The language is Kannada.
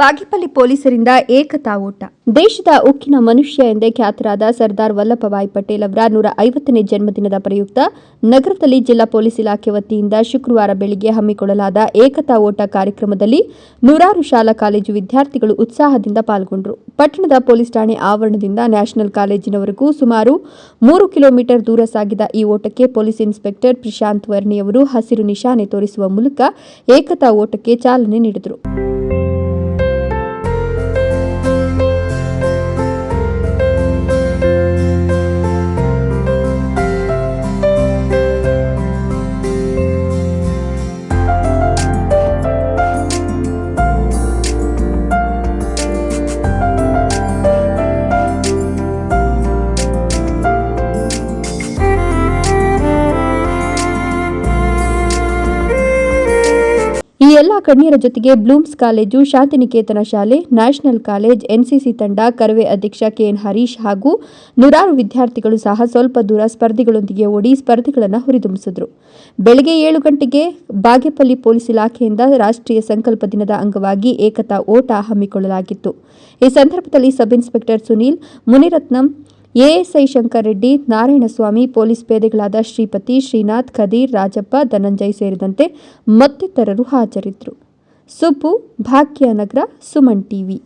ಬಾಗೇಪಲ್ಲಿ ಪೊಲೀಸರಿಂದ ಏಕತಾ ಓಟ ದೇಶದ ಉಕ್ಕಿನ ಮನುಷ್ಯ ಎಂದೇ ಖ್ಯಾತರಾದ ಸರ್ದಾರ್ ವಲ್ಲಭಭಾಯ್ ಪಟೇಲ್ ಅವರ ನೂರ ಐವತ್ತನೇ ಜನ್ಮದಿನದ ಪ್ರಯುಕ್ತ ನಗರದಲ್ಲಿ ಜಿಲ್ಲಾ ಪೊಲೀಸ್ ಇಲಾಖೆ ವತಿಯಿಂದ ಶುಕ್ರವಾರ ಬೆಳಿಗ್ಗೆ ಹಮ್ಮಿಕೊಳ್ಳಲಾದ ಏಕತಾ ಓಟ ಕಾರ್ಯಕ್ರಮದಲ್ಲಿ ನೂರಾರು ಶಾಲಾ ಕಾಲೇಜು ವಿದ್ಯಾರ್ಥಿಗಳು ಉತ್ಸಾಹದಿಂದ ಪಾಲ್ಗೊಂಡರು. ಪಟ್ಟಣದ ಪೊಲೀಸ್ ಠಾಣೆ ಆವರಣದಿಂದ ನ್ಯಾಷನಲ್ ಕಾಲೇಜಿನವರೆಗೂ ಸುಮಾರು ಮೂರು ಕಿಲೋಮೀಟರ್ ದೂರ ಸಾಗಿದ ಈ ಓಟಕ್ಕೆ ಪೊಲೀಸ್ ಇನ್ಸ್ಪೆಕ್ಟರ್ ಪ್ರಶಾಂತ್ ವರ್ಣಿಯವರು ಹಸಿರು ನಿಶಾನೆ ತೋರಿಸುವ ಮೂಲಕ ಏಕತಾ ಓಟಕ್ಕೆ ಚಾಲನೆ ನೀಡಿದರು. ಈ ಎಲ್ಲ ಗಣ್ಯರ ಜೊತೆಗೆ ಬ್ಲೂಮ್ಸ್ ಕಾಲೇಜು, ಶಾಂತಿನಿಕೇತನ ಶಾಲೆ, ನ್ಯಾಷನಲ್ ಕಾಲೇಜ್ ಎನ್ಸಿಸಿ ತಂಡ, ಕರವೇ ಅಧ್ಯಕ್ಷ ಕೆಎನ್ ಹರೀಶ್ ಹಾಗೂ ನೂರಾರು ವಿದ್ಯಾರ್ಥಿಗಳು ಸಹ ಸ್ವಲ್ಪ ದೂರ ಸ್ಪರ್ಧಿಗಳೊಂದಿಗೆ ಓಡಿ ಸ್ಪರ್ಧಿಗಳನ್ನು ಹುರಿದುಂಬಿಸಿದ್ರು. ಬೆಳಗ್ಗೆ ಏಳು ಗಂಟೆಗೆ ಬಾಗೇಪಲ್ಲಿ ಪೊಲೀಸ್ ಇಲಾಖೆಯಿಂದ ರಾಷ್ಟ್ರೀಯ ಸಂಕಲ್ಪ ದಿನದ ಅಂಗವಾಗಿ ಏಕತಾ ಓಟ ಹಮ್ಮಿಕೊಳ್ಳಲಾಗಿತ್ತು. ಈ ಸಂದರ್ಭದಲ್ಲಿ sub inspector Sunil, Muniratnam ASI Shankar Reddy Narayanaswamy, police ಪೇದೆಗಳಾದ Shripati, Srinath, Khadeer, Rajappa, Dhananjay ಸೇರಿದಂತೆ ಮತ್ತಿತರರು ಹಾಜರಿದ್ದರು. ಸುಬ್ಬು, ಭಾಗ್ಯನಗರ, ಸುಮನ್ ಟಿವಿ.